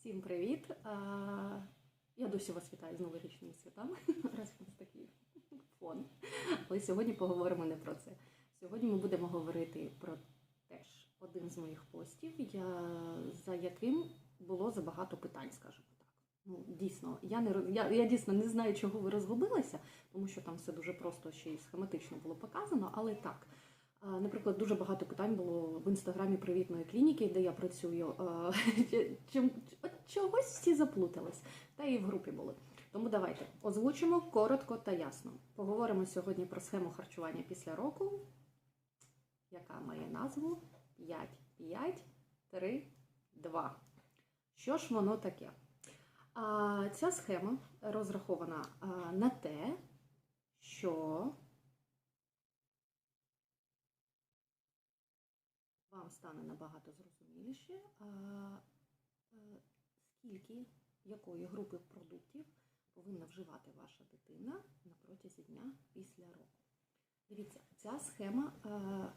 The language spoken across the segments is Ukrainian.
Всім привіт! Я досі вас вітаю з новорічними святами. Раз у нас такий фон. Але сьогодні поговоримо не про це. Сьогодні ми будемо говорити про теж один з моїх постів, я, за яким було забагато питань, скажімо так. Ну, дійсно, я не я, я дійсно не знаю, чого ви розгубилися, тому що там все дуже просто ще й схематично було показано, але так. Наприклад, дуже багато питань було в інстаграмі привітної клініки, де я працюю. Чим чогось всі заплутались, та і в групі були. Тому давайте озвучимо коротко та ясно. Поговоримо сьогодні про схему харчування після року, яка має назву 5, 5, 3, 2. Що ж воно таке? Ця схема розрахована на те, що стане набагато зрозуміліше, е, скільки якої групи продуктів повинна вживати ваша дитина на протязі дня після року. Дивіться, ця схема, е,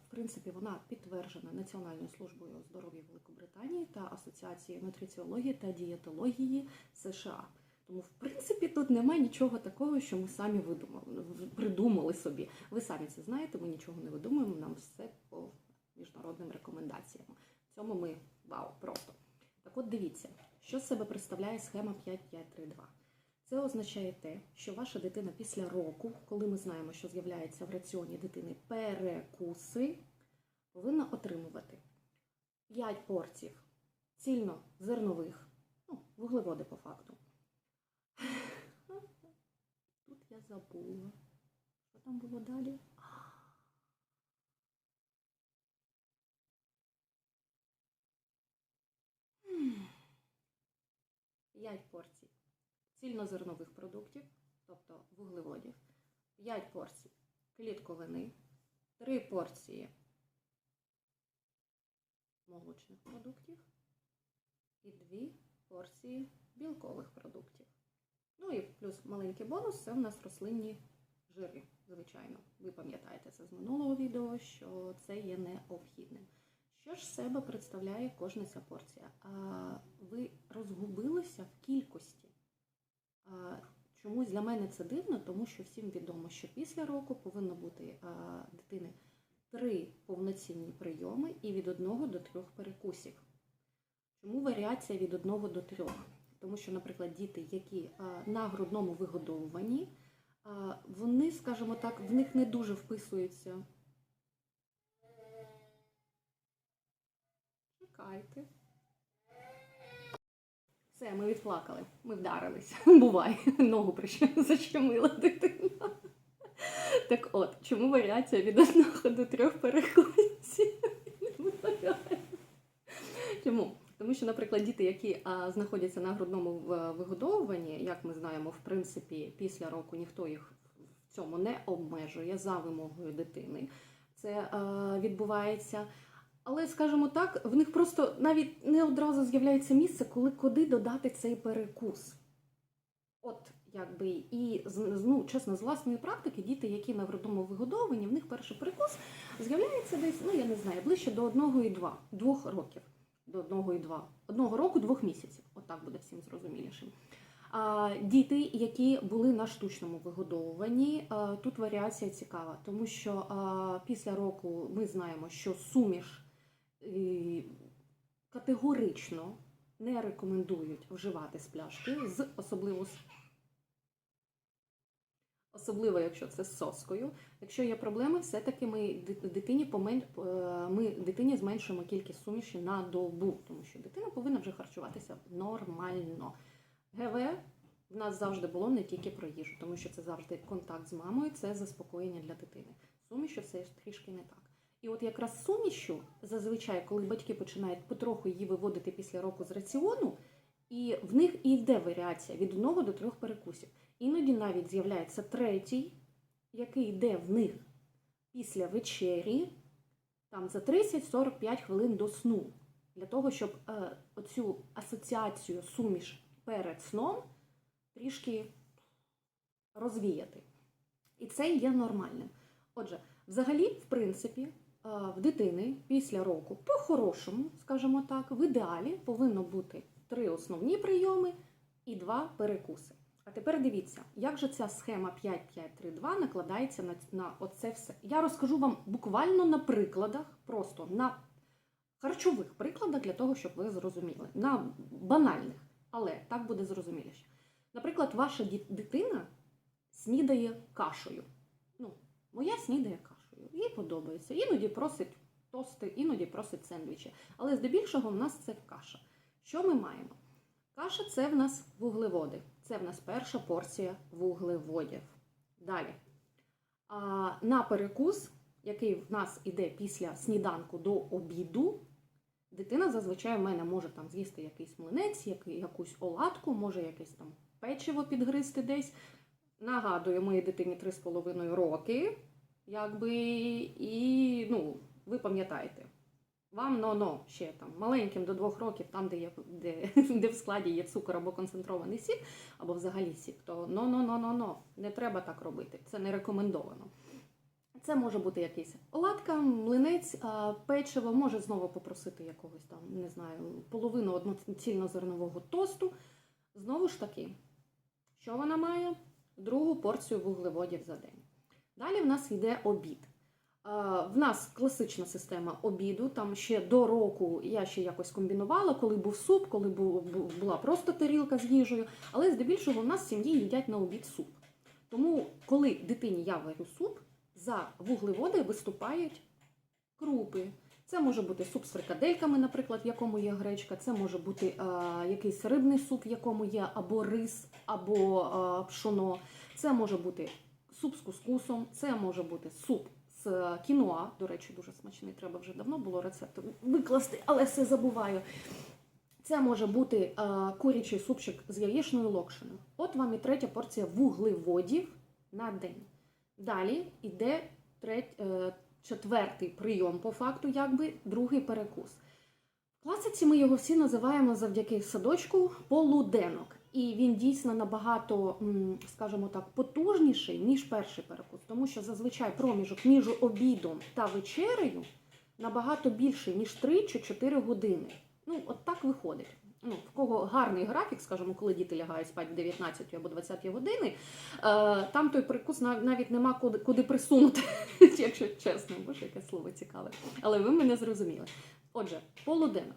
в принципі, вона підтверджена Національною службою здоров'я Великобританії та Асоціацією нутриціології та дієтології США. Тому, в принципі, тут немає нічого такого, що ми самі видумали, придумали собі. Ви самі це знаєте, ми нічого не видумуємо, нам все по міжнародним рекомендаціям. В цьому ми вау, просто. Так от дивіться, що з себе представляє схема 5532. Це означає те, що ваша дитина після року, коли ми знаємо, що з'являється в раціоні дитини перекуси, повинна отримувати 5 порцій цільнозернових, ну, вуглеводи по факту. Тут я забула. Що там було далі? 5 порцій цільнозернових продуктів, тобто вуглеводів, 5 порцій клітковини, 3 порції молочних продуктів і 2 порції білкових продуктів. Ну і плюс маленький бонус це в нас рослинні жири, звичайно. Ви пам'ятаєте це з минулого відео, що це є необхідним. Що ж себе представляє кожна ця порція? Ви розгубилися в кількості. Чомусь для мене це дивно, тому що всім відомо, що після року повинно бути дитини три повноцінні прийоми і від одного до трьох перекусів. Чому варіація від одного до трьох? Тому що, наприклад, діти, які на грудному вигодовуванні, вони, скажімо так, в них не дуже вписуються. Чекайте. Все, ми відплакали, ми вдарилися. Буває, ногу защемила дитина. Так от, чому варіація від одного до трьох перекусів? Чому? Тому що, наприклад, діти, які а, знаходяться на грудному вигодовуванні, як ми знаємо, в принципі, після року ніхто їх в цьому не обмежує за вимогою дитини. Це а, відбувається. Але, скажімо так, в них просто навіть не одразу з'являється місце, коли куди додати цей перекус. От, якби, і ну, чесно, з власної практики, діти, які на грудному вигодованні, в них перший перекус з'являється десь, ну я не знаю, ближче до одного і два, двох років. До одного і два. Одного року, двох місяців. От буде всім зрозумілішим. А, діти, які були на штучному вигодовуванні, тут варіація цікава, тому що а, після року ми знаємо, що суміш категорично не рекомендують вживати з пляшки, з особливо Особливо, якщо це з соскою. Якщо є проблеми, все-таки ми дитині е, ми дитині зменшуємо кількість суміші на добу, тому що дитина повинна вже харчуватися нормально. ГВ в нас завжди було не тільки про їжу, тому що це завжди контакт з мамою, це заспокоєння для дитини. Сумішю це ж трішки не так. І от якраз сумішю, зазвичай, коли батьки починають потроху її виводити після року з раціону, і в них і йде варіація від одного до трьох перекусів. Іноді навіть з'являється третій, який йде в них після вечері, там за 30-45 хвилин до сну, для того, щоб е, оцю асоціацію суміш перед сном трішки розвіяти. І це є нормальним. Отже, взагалі, в принципі, в дитини після року, по-хорошому, скажімо так, в ідеалі повинно бути три основні прийоми і два перекуси. А тепер дивіться, як же ця схема 5-5-3-2 накладається на, на оце все. Я розкажу вам буквально на прикладах, просто на харчових прикладах для того, щоб ви зрозуміли. На банальних, але так буде зрозуміліше. Наприклад, ваша дитина снідає кашею. Ну, моя снідає кашею. Подобається. Іноді просить тости, іноді просить сендвічі. Але здебільшого в нас це каша. Що ми маємо? Каша це в нас вуглеводи. Це в нас перша порція вуглеводів. Далі. А, на перекус, який в нас іде після сніданку до обіду, дитина зазвичай в мене може там з'їсти якийсь млинець, якусь оладку, може якесь там печиво підгризти десь. Нагадую, моїй дитині 3,5 роки. Якби, і ну, ви пам'ятаєте, вам но-но ще там маленьким до двох років, там, де, є, де, де в складі є цукор або концентрований сік, або взагалі сік, то но-но-но-но-но, не треба так робити. Це не рекомендовано. Це може бути якийсь оладка, млинець, печиво, може знову попросити якогось там, не знаю, половину одноцільнозернового тосту. Знову ж таки, що вона має? Другу порцію вуглеводів за день. Далі в нас йде обід. В нас класична система обіду. Там ще до року я ще якось комбінувала, коли був суп, коли бу- бу- була просто тарілка з їжею. Але здебільшого в нас в сім'ї їдять на обід суп. Тому, коли дитині я варю суп, за вуглеводи виступають крупи. Це може бути суп з фрикадельками, наприклад, в якому є гречка. Це може бути е, якийсь рибний суп, в якому є або рис, або е, пшоно. Це може бути суп з кускусом, це може бути суп з кіноа. До речі, дуже смачний. Треба вже давно було рецепт викласти, але все забуваю. Це може бути е, курячий супчик з яєчною локшиною. От вам і третя порція вуглеводів на день. Далі йде треть, е, четвертий прийом, по факту, якби другий перекус. В класиці ми його всі називаємо завдяки садочку полуденок. І він дійсно набагато, скажімо так, потужніший, ніж перший перекус, тому що зазвичай проміжок між обідом та вечерею набагато більший, ніж 3 чи 4 години. Ну, от так виходить. Ну, в кого гарний графік, скажімо, коли діти лягають спати в 19 або 20 години, е, там той прикус нав- навіть нема куди, куди присунути, якщо чесно, боже, яке слово цікаве. Але ви мене зрозуміли. Отже, полуденок.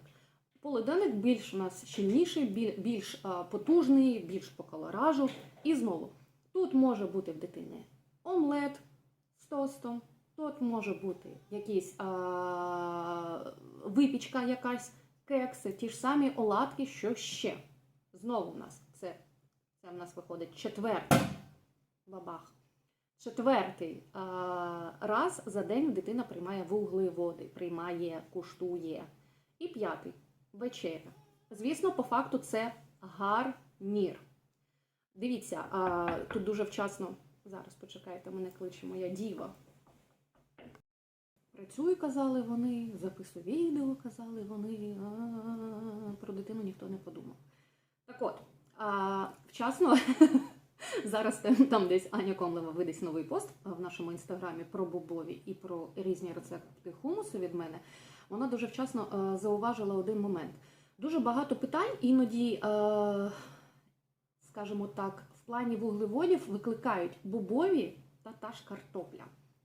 Полуденок більш у нас щільніший, більш потужний, більш по колоражу. І знову, тут може бути в дитини омлет з тостом, тут може бути якийсь е, випічка якась, кекси, ті ж самі оладки, що ще. Знову в нас це, це в нас виходить четвертий бабах. Четвертий а, раз за день дитина приймає вуглеводи, приймає, куштує. І п'ятий вечеря. Звісно, по факту це гарнір. Дивіться, а, тут дуже вчасно. Зараз почекайте, мене кличе моя діва. Працюю, казали вони, записую відео, казали вони. А, Про дитину ніхто не подумав. Так от, а, вчасно зараз там десь Аня Комлева видасть новий пост в нашому інстаграмі про бобові і про різні рецепти хумусу від мене. Вона дуже вчасно е, зауважила один момент. Дуже багато питань іноді, е, скажімо так, в плані вуглеводів викликають бобові та та ж картопля.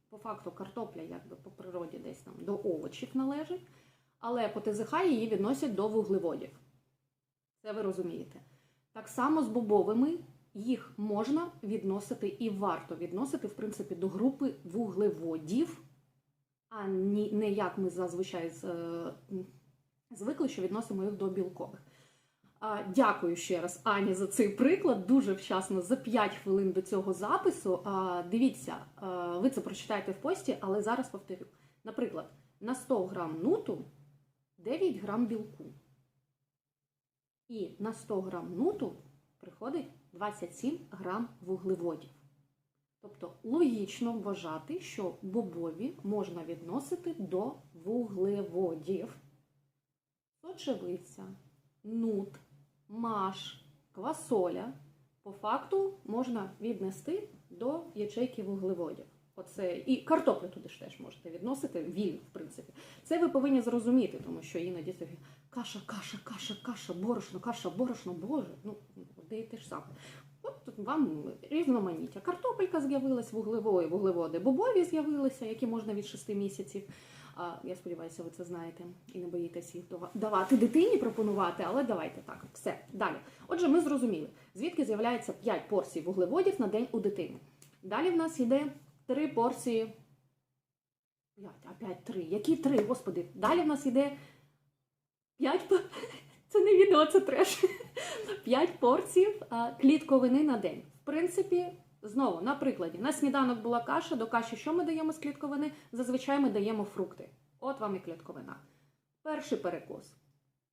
По факту картопля якби по природі десь там до овочів належить, але по ТЗХ її відносять до вуглеводів. Це ви розумієте. Так само з бобовими їх можна відносити і варто відносити, в принципі, до групи вуглеводів, а ні, не як ми зазвичай е, звикли, що відносимо їх до білкових. Дякую ще раз Ані за цей приклад. Дуже вчасно за 5 хвилин до цього запису. Дивіться, ви це прочитаєте в пості, але зараз повторю. Наприклад, на 100 грам нуту 9 грам білку. І на 100 грам нуту приходить 27 грам вуглеводів. Тобто логічно вважати, що бобові можна відносити до вуглеводів. Сочевиця, нут, маш, квасоля по факту можна віднести до ячейки вуглеводів. Оце і картоплю туди ж теж можете відносити вільно, в принципі. Це ви повинні зрозуміти, тому що іноді собі каша, каша, каша, каша, борошно, каша, борошно, боже, ну де і те ж саме. Тут вам різноманіття. Картопелька з'явилась, вуглевої, вуглеводи бобові з'явилися, які можна від 6 місяців. А, я сподіваюся, ви це знаєте і не боїтесь їх давати дитині, пропонувати, але давайте так. Все, далі. Отже, ми зрозуміли, звідки з'являється 5 порцій вуглеводів на день у дитини. Далі в нас йде 3 порції. 5, опять 3. Які 3, господи? Далі в нас йде 5 Це не відео, це треш. 5 порцій клітковини на день. В принципі, знову, на прикладі, на сніданок була каша, до каші що ми даємо з клітковини? Зазвичай ми даємо фрукти. От вам і клітковина. Перший перекус.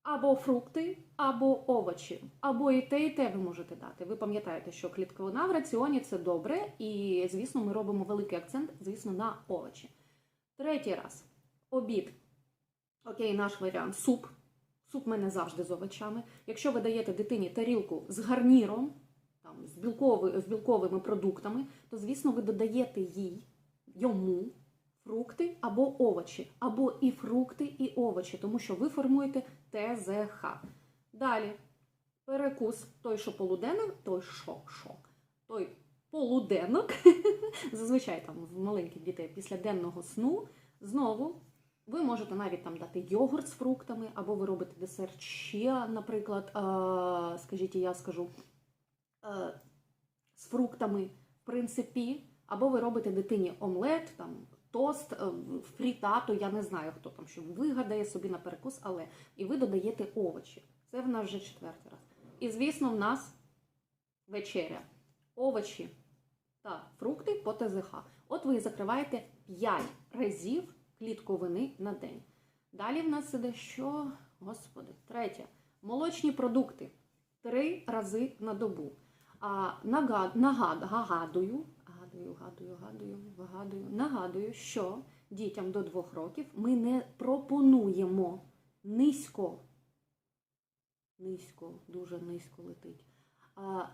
Або фрукти, або овочі, або і те, і те ви можете дати. Ви пам'ятаєте, що клітковина в раціоні це добре, і, звісно, ми робимо великий акцент, звісно, на овочі. Третій раз. Обід. Окей, наш варіант суп. Суп мене завжди з овочами. Якщо ви даєте дитині тарілку з гарніром, там, з, білкови, з білковими продуктами, то, звісно, ви додаєте їй йому фрукти або овочі, або і фрукти, і овочі, тому що ви формуєте ТЗХ. Далі. Перекус, той, що полуденок, той що, той полуденок, зазвичай там в маленьких дітей після денного сну, знову ви можете навіть там дати йогурт з фруктами, або ви робите десерт ще, наприклад, е, скажіть, я скажу, е, з фруктами, в принципі, або ви робите дитині омлет, там, тост, е, фрітату, я не знаю, хто там що вигадає собі на перекус, але і ви додаєте овочі. Це в нас вже четвертий раз. І, звісно, в нас вечеря. Овочі та фрукти по ТЗХ. От ви закриваєте 5 разів клітковини на день. Далі в нас іде що? Господи, третє. Молочні продукти три рази на добу. А нагад, нагад, нагадую, гадую, гадую, гадую, вигадую, нагадую, що дітям до двох років ми не пропонуємо низько, низько, дуже низько летить. А,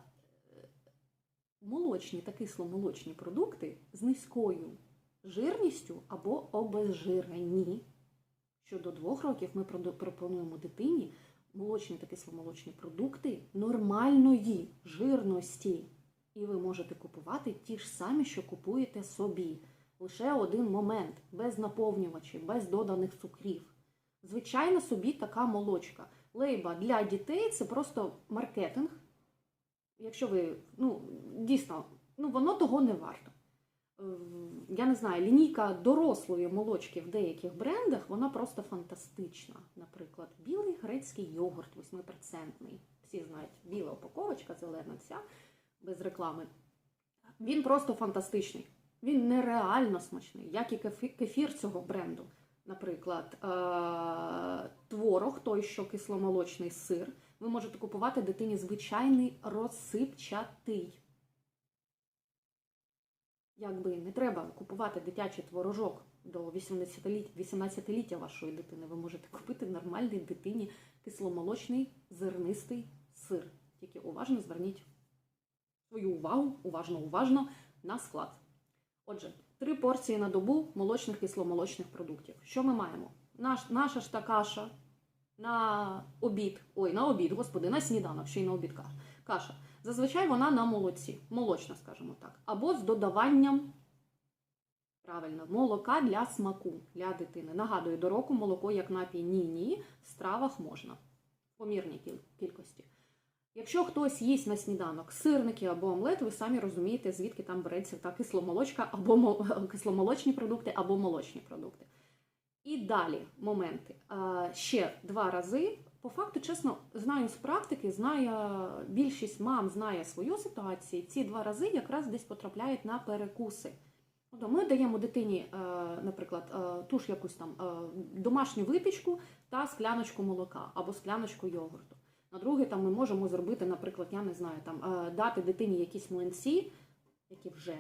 молочні та кисломолочні продукти з низькою жирністю або обезжирені. Що до двох років ми пропонуємо дитині молочні та кисломолочні продукти нормальної жирності. І ви можете купувати ті ж самі, що купуєте собі. Лише один момент, без наповнювачів, без доданих цукрів. Звичайно, собі така молочка. Лейба для дітей це просто маркетинг. Якщо ви, ну, дійсно, ну, воно того не варто. Е, Я не знаю, лінійка дорослої молочки в деяких брендах, вона просто фантастична. Наприклад, білий грецький йогурт 8%. Всі знають, біла упаковочка, зелена ця, без реклами. Він просто фантастичний. Він нереально смачний, як і кефір цього бренду. Наприклад, е- творог, той, що кисломолочний сир, ви можете купувати дитині звичайний розсипчатий. Якби не треба купувати дитячий творожок до 18-ліття 18-ліття вашої дитини. Ви можете купити нормальній дитині кисломолочний зернистий сир. Тільки уважно зверніть свою увагу, уважно, уважно на склад. Отже, три порції на добу молочних кисломолочних продуктів. Що ми маємо? Наш, наша ж та каша на обід, ой, на обід, господи, на сніданок, ще й на обід каша. Зазвичай вона на молоці, молочна, скажімо так, або з додаванням правильно, молока для смаку для дитини. Нагадую, до року молоко як напій ні-ні, в стравах можна в помірній кількості. Якщо хтось їсть на сніданок сирники або омлет, ви самі розумієте, звідки там береться та кисломолочка або кисломолочні продукти, або молочні продукти. І далі моменти. Ще два рази. По факту, чесно, знаю з практики, знає більшість мам знає свою ситуацію. Ці два рази якраз десь потрапляють на перекуси. Тобто ми даємо дитині, е, наприклад, е, ту ж якусь там е, домашню випічку та скляночку молока або скляночку йогурту. На другий там ми можемо зробити, наприклад, я не знаю, там дати дитині якісь млинці, які вже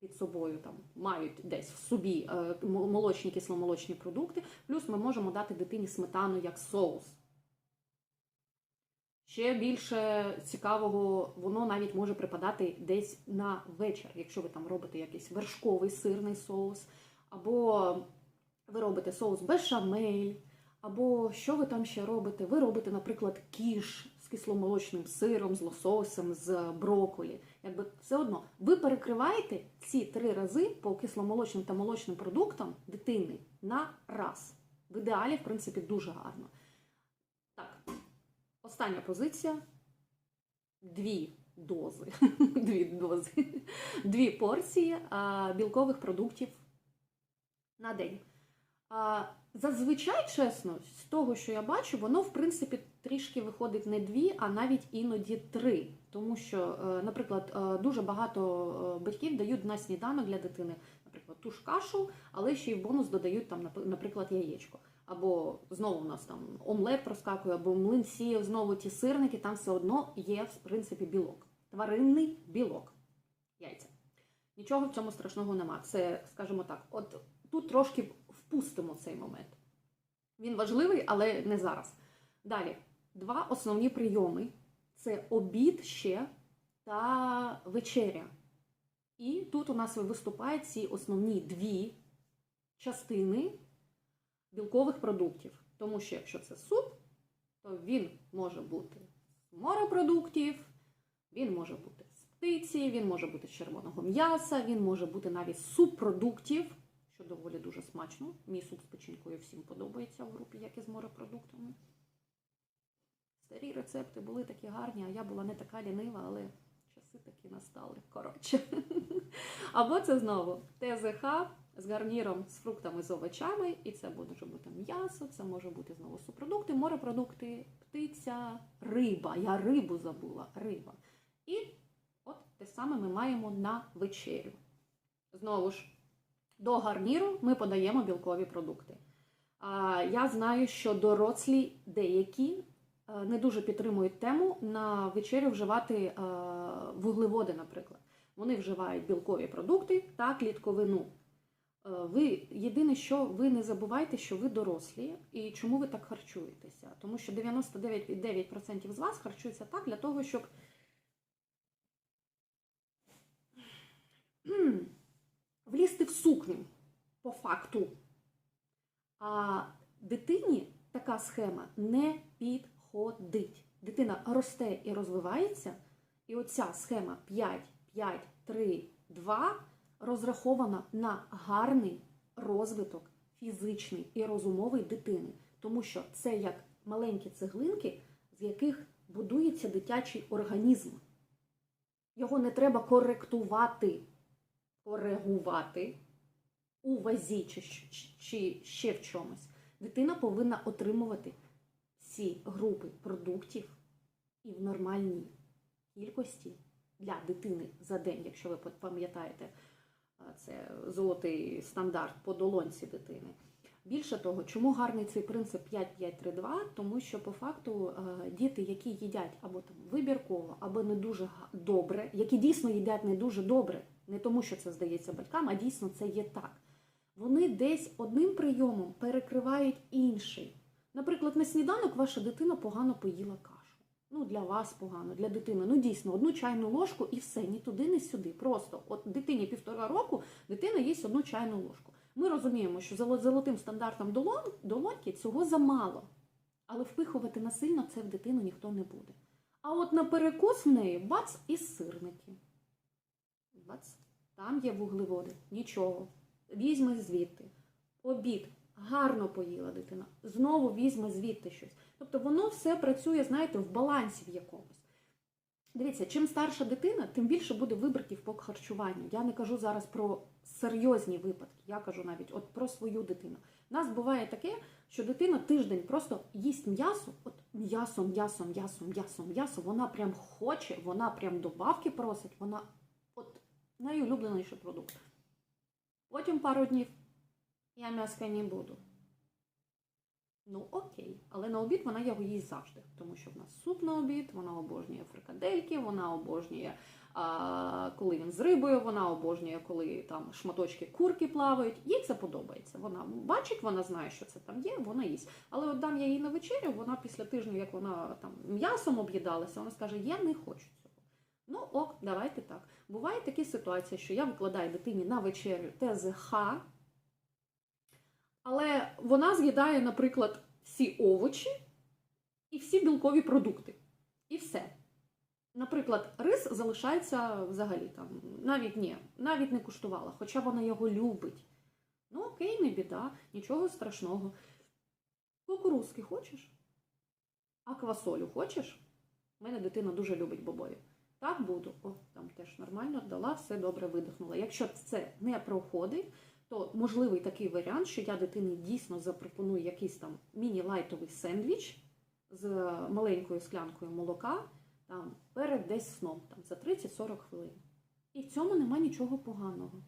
під собою там мають десь в собі молочні кисломолочні продукти. Плюс ми можемо дати дитині сметану як соус. Ще більше цікавого, воно навіть може припадати десь на вечір, якщо ви там робите якийсь вершковий сирний соус, або ви робите соус бешамель, Або що ви там ще робите? Ви робите, наприклад, кіш з кисломолочним сиром, з лососем, з броколі. Якби все одно ви перекриваєте ці три рази по кисломолочним та молочним продуктам дитини на раз. В ідеалі, в принципі, дуже гарно. Остання позиція. Дві дози. Дві дози. Дві порції білкових продуктів на день. Зазвичай, чесно, з того, що я бачу, воно в принципі трішки виходить не дві, а навіть іноді три. Тому що, е, наприклад, е, дуже багато е, батьків дають на сніданок для дитини, наприклад, ту ж кашу, але ще й в бонус додають там, наприклад, яєчко. Або знову у нас там омлет проскакує, або млинці, знову ті сирники, там все одно є, в принципі, білок. Тваринний білок. Яйця. Нічого в цьому страшного нема. Це, скажімо так, от тут трошки впустимо цей момент. Він важливий, але не зараз. Далі, два основні прийоми: це обід ще та вечеря. І тут у нас виступають ці основні дві частини білкових продуктів. Тому що якщо це суп, то він може бути з морепродуктів, він може бути з птиці, він може бути з червоного м'яса, він може бути навіть з субпродуктів, що доволі дуже смачно. Мій суп з печінкою всім подобається в групі, як і з морепродуктами. Старі рецепти були такі гарні, а я була не така лінива, але часи такі настали. Коротше. Або це знову ТЗХ з гарніром з фруктами з овочами, і це може бути м'ясо, це може бути знову субпродукти, морепродукти, птиця, риба. Я рибу забула, риба. І от те саме ми маємо на вечерю. Знову ж, до гарніру ми подаємо білкові продукти. Я знаю, що дорослі деякі е, не дуже підтримують тему на вечерю вживати е, вуглеводи, наприклад. Вони вживають білкові продукти та клітковину. Е, Ви єдине, що ви не забувайте, що ви дорослі і чому ви так харчуєтеся. Тому що 99% з вас харчуються так для того, щоб влізти в сукню по факту. А дитині така схема не підходить. Дитина росте і розвивається, і оця схема 5, 5, 3, 2 розрахована на гарний розвиток фізичний і розумовий дитини. Тому що це як маленькі цеглинки, з яких будується дитячий організм. Його не треба коректувати, коригувати у вазі чи, чи, ще в чомусь. Дитина повинна отримувати всі групи продуктів і в нормальній кількості для дитини за день, якщо ви пам'ятаєте, це золотий стандарт по долонці дитини. Більше того, чому гарний цей принцип 5-5-3-2? Тому що по факту е, діти, які їдять або там вибірково, або не дуже добре, які дійсно їдять не дуже добре, не тому, що це здається батькам, а дійсно це є так. Вони десь одним прийомом перекривають інший. Наприклад, на сніданок ваша дитина погано поїла кашу. Ну, для вас погано, для дитини. Ну, дійсно, одну чайну ложку і все, ні туди, ні сюди. Просто от дитині півтора року дитина їсть одну чайну ложку. Ми розуміємо, що золотим стандартом долон, долоньки цього замало. Але впихувати насильно це в дитину ніхто не буде. А от на перекус в неї бац і сирники. Бац, там є вуглеводи, нічого. Візьме звідти. Обід. Гарно поїла дитина. Знову візьме звідти щось. Тобто воно все працює, знаєте, в балансі в якомусь. Дивіться, чим старша дитина, тим більше буде вибриків по харчуванню. Я не кажу зараз про серйозні випадки, я кажу навіть от про свою дитину. У нас буває таке, що дитина тиждень просто їсть м'ясо, от м'ясо, м'ясо, м'ясо, м'ясо, м'ясо. Вона прям хоче, вона прям добавки просить, вона от найулюбленіший продукт. Потім пару днів я м'яска не буду. Ну окей, але на обід вона його їсть завжди, тому що в нас суп на обід, вона обожнює фрикадельки, вона обожнює, а, коли він з рибою, вона обожнює, коли там шматочки курки плавають. Їй це подобається. Вона бачить, вона знає, що це там є, вона їсть. Але от дам я їй на вечерю, вона після тижня, як вона там м'ясом об'їдалася, вона скаже: Я не хочу цього. Ну ок, давайте так. Буває такі ситуації, що я викладаю дитині на вечерю ТЗХ. Але вона з'їдає, наприклад, всі овочі і всі білкові продукти. І все. Наприклад, рис залишається взагалі там, навіть ні, навіть не куштувала, хоча вона його любить. Ну, окей, не біда, нічого страшного. Кукурузки хочеш? А хочеш? У мене дитина дуже любить бобові. Так буду. О, там теж нормально дала, все добре видихнула. Якщо це не проходить, то можливий такий варіант, що я дитині дійсно запропоную якийсь там міні-лайтовий сендвіч з маленькою склянкою молока там перед десь сном, там за 30-40 хвилин. І в цьому нема нічого поганого.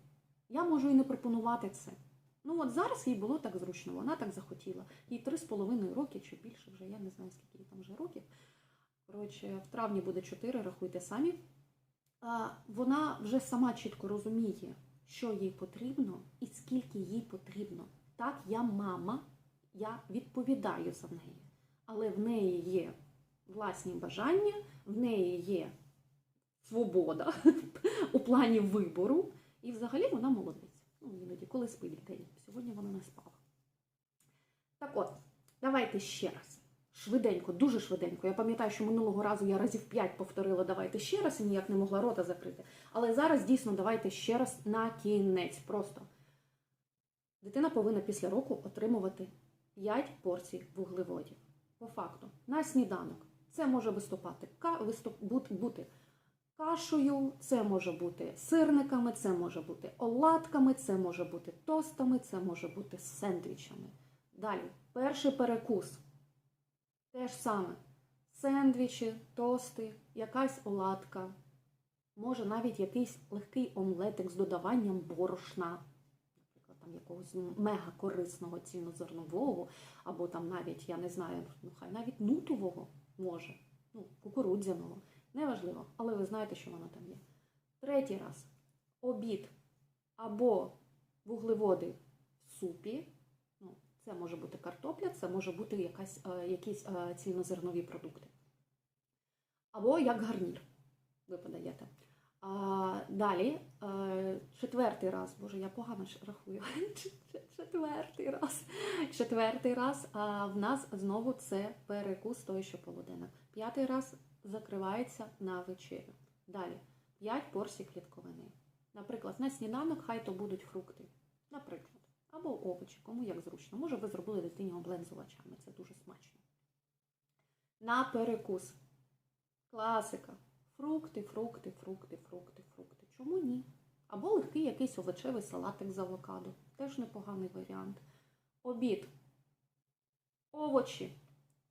Я можу і не пропонувати це. Ну от зараз їй було так зручно, вона так захотіла. Їй три з половиною роки чи більше вже, я не знаю, скільки їй там вже років. Коротше, в травні буде 4, рахуйте самі. Вона вже сама чітко розуміє, що їй потрібно і скільки їй потрібно. Так, я мама, я відповідаю за неї. Але в неї є власні бажання, в неї є свобода у плані вибору, і взагалі вона молодець. Ну, іноді, коли спить день. Сьогодні вона не спала. Так от, давайте ще раз. Швиденько, дуже швиденько. Я пам'ятаю, що минулого разу я разів 5 повторила давайте ще раз і ніяк не могла рота закрити. Але зараз дійсно давайте ще раз на кінець. Просто дитина повинна після року отримувати 5 порцій вуглеводів. По факту, на сніданок. Це може виступати бути кашею, це може бути сирниками, це може бути оладками, це може бути тостами, це може бути сендвічами. Далі, перший перекус. Те ж саме. Сендвічі, тости, якась оладка, може навіть якийсь легкий омлетик з додаванням борошна, наприклад, там якогось мега корисного цільнозернового, або там навіть, я не знаю, ну хай навіть нутового може, ну, кукурудзяного. Неважливо, але ви знаєте, що воно там є. Третій раз обід або вуглеводи в супі. Це може бути картопля, це може бути якась, е, якісь е, цільнозернові продукти. Або як гарнір ви подаєте. А, далі, е, четвертий раз, боже, я погано рахую. Четвертий раз. Четвертий раз. А в нас знову це перекус той, що полуденок. П'ятий раз закривається на вечерю. Далі 5 порцій клітковини. Наприклад, на сніданок хай то будуть фрукти. Наприклад, або овочі, кому як зручно. Може, ви зробили дитині омлет з овочами, це дуже смачно. На перекус. Класика. Фрукти, фрукти, фрукти, фрукти, фрукти. Чому ні? Або легкий якийсь овочевий салатик з авокадо. Теж непоганий варіант. Обід. Овочі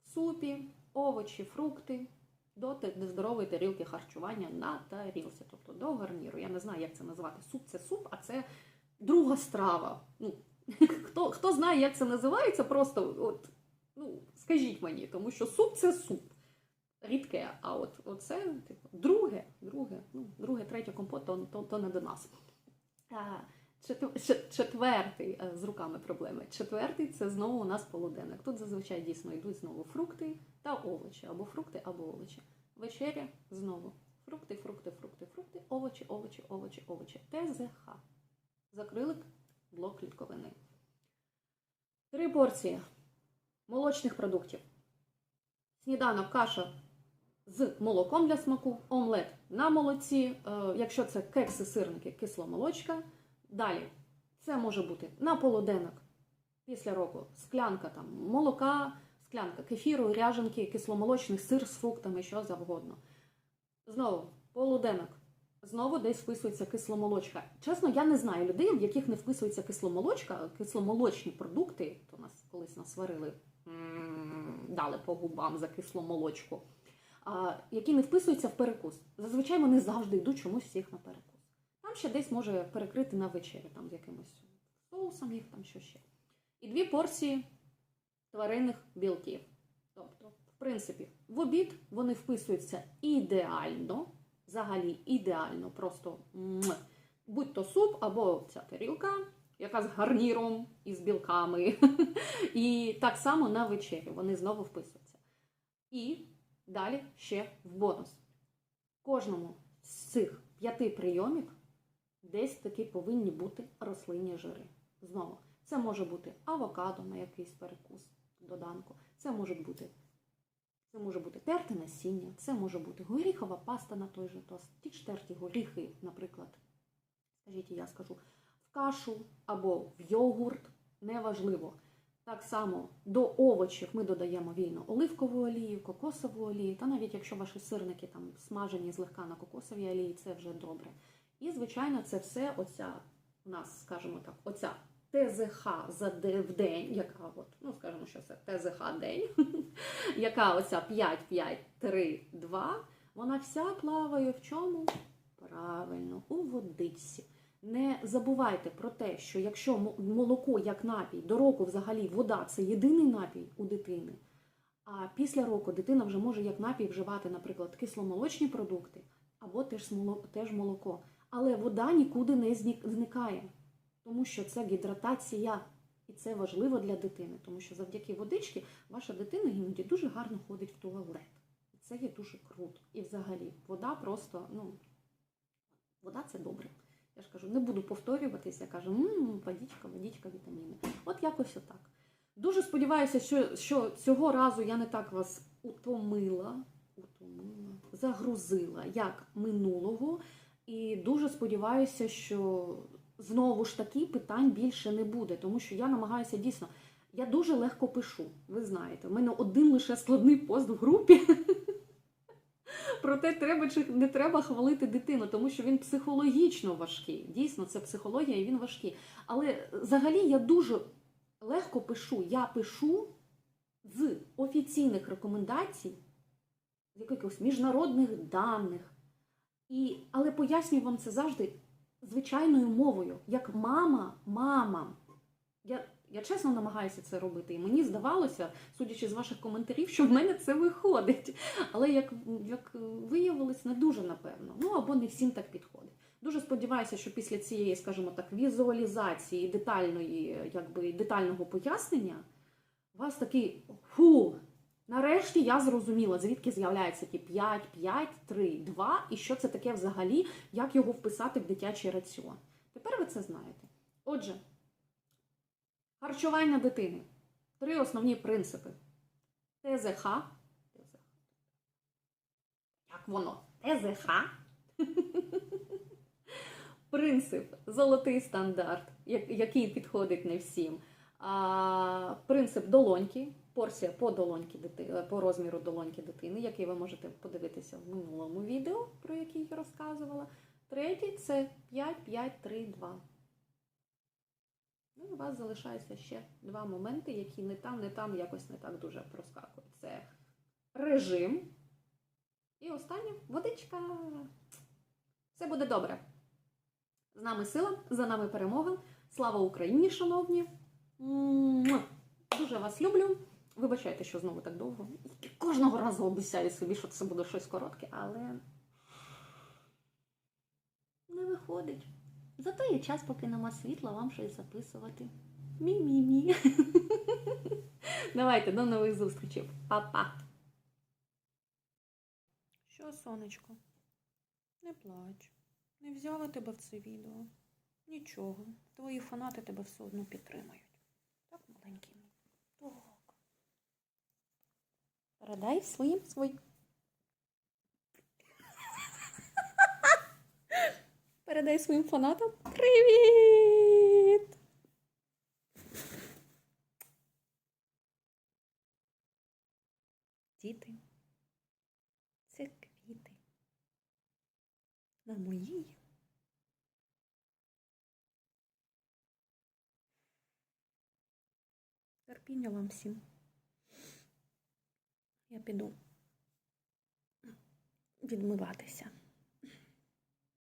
в супі, овочі, фрукти, до те- до здорової тарілки харчування на тарілці, тобто до гарніру. Я не знаю, як це назвати. Суп це суп, а це друга страва. Ну, хто, хто знає, як це називається, просто от, ну, скажіть мені, тому що суп це суп. Рідке, а от оце типу, друге, друге, ну, друге, третє компот, то, то, то не до нас. Четвертий е, з руками проблеми. Четвертий це знову у нас полуденник. Тут зазвичай дійсно йдуть знову фрукти та овочі, або фрукти, або овочі. Вечеря знову фрукти, фрукти, фрукти, фрукти, овочі, овочі, овочі, овочі. ТЗХ. Закрили блок клітковини. Три порції молочних продуктів. Сніданок каша з молоком для смаку, омлет на молоці, е, якщо це кекси, сирники, кисломолочка. Далі це може бути на полуденок після року склянка там молока, склянка кефіру, ряженки, кисломолочний сир з фруктами, що завгодно. Знову полуденок. Знову десь вписується кисломолочка. Чесно, я не знаю людей, в яких не вписується кисломолочка, кисломолочні продукти, то нас колись нас сварили, дали по губам за кисломолочку, які не вписуються в перекус. Зазвичай вони завжди йдуть чомусь всіх на перекус. Там ще десь може перекрити на вечерю, там з якимось соусом їх там що ще. І дві порції тваринних білків. Тобто, в принципі, в обід вони вписуються ідеально, взагалі ідеально, просто будь то суп або ця тарілка, яка з гарніром і з білками. І так само на вечерю вони знову вписуються. І далі ще в бонус. Кожному з цих п'яти прийомів десь таки повинні бути рослинні жири. Знову, це може бути авокадо на якийсь перекус, доданку. Це може бути. Це може бути терте насіння, це може бути горіхова паста на той же тост, ті ж терті горіхи, наприклад, скажіть, я скажу, в кашу або в йогурт, неважливо. Так само до овочів ми додаємо вільно оливкову олію, кокосову олію, та навіть якщо ваші сирники там смажені злегка на кокосовій олії, це вже добре. І, звичайно, це все оця у нас, скажімо так, оця ТЗХ за в день, яка от, ну скажімо, що це ТЗХ день, яка оця 5, 5, 3, 2, вона вся плаває в чому? Правильно, у водичці. Не забувайте про те, що якщо молоко як напій, до року взагалі вода це єдиний напій у дитини. А після року дитина вже може як напій вживати, наприклад, кисломолочні продукти або теж, молоко. Але вода нікуди не зникає, тому що це гідратація. І це важливо для дитини, тому що завдяки водичці ваша дитина іноді дуже гарно ходить в туалет. І це є дуже круто. І взагалі вода просто, ну, вода це добре. Я ж кажу, не буду повторюватися, я кажу, м водичка, водичка, вітаміни. От якось отак. Дуже сподіваюся, що, що цього разу я не так вас утомила, утомила, загрузила, як минулого. І дуже сподіваюся, що знову ж таки питань більше не буде, тому що я намагаюся дійсно. Я дуже легко пишу, ви знаєте. У мене один лише складний пост в групі. Проте треба чи не треба хвалити дитину, тому що він психологічно важкий. Дійсно, це психологія, і він важкий. Але взагалі я дуже легко пишу. Я пишу з офіційних рекомендацій, з якихось міжнародних даних. І, але пояснюю вам це завжди звичайною мовою, як мама мамам. Я, я чесно намагаюся це робити, і мені здавалося, судячи з ваших коментарів, що в мене це виходить. Але як, як виявилось, не дуже напевно. Ну або не всім так підходить. Дуже сподіваюся, що після цієї, скажімо так, візуалізації детальної, якби детального пояснення, у вас такий фу. Нарешті я зрозуміла, звідки з'являються ті 5, 5, 3, 2, і що це таке взагалі, як його вписати в дитячий раціон. Тепер ви це знаєте. Отже, харчування дитини. Три основні принципи. ТЗХ. Як воно? ТЗХ. Принцип золотий стандарт, який підходить не всім. Принцип долоньки, порція по долоньки дити- по розміру долоньки дитини, який ви можете подивитися в минулому відео, про який я розказувала. Третій це 5, 5, 3, 2. Ну, у вас залишається ще два моменти, які не там, не там якось не так дуже проскакують. Це режим. І останнє водичка. Все буде добре. З нами сила, за нами перемога. Слава Україні, шановні! Дуже вас люблю. Вибачайте, що знову так довго. Кожного разу обіцяю собі, що це буде щось коротке, але не виходить. Зато є час, поки нема світла, вам щось записувати. Мі-мі-мі. Давайте, до нових зустрічей. Па-па. Що, сонечко? Не плач. Не взяла тебе в це відео. Нічого. Твої фанати тебе все одно підтримають. Так, маленький мій. Так. Передай своїм своїм. Передай своїм фанатам. Привіт! Діти. Це квіти. На моїй. Терпіння вам всім. Я піду відмиватися.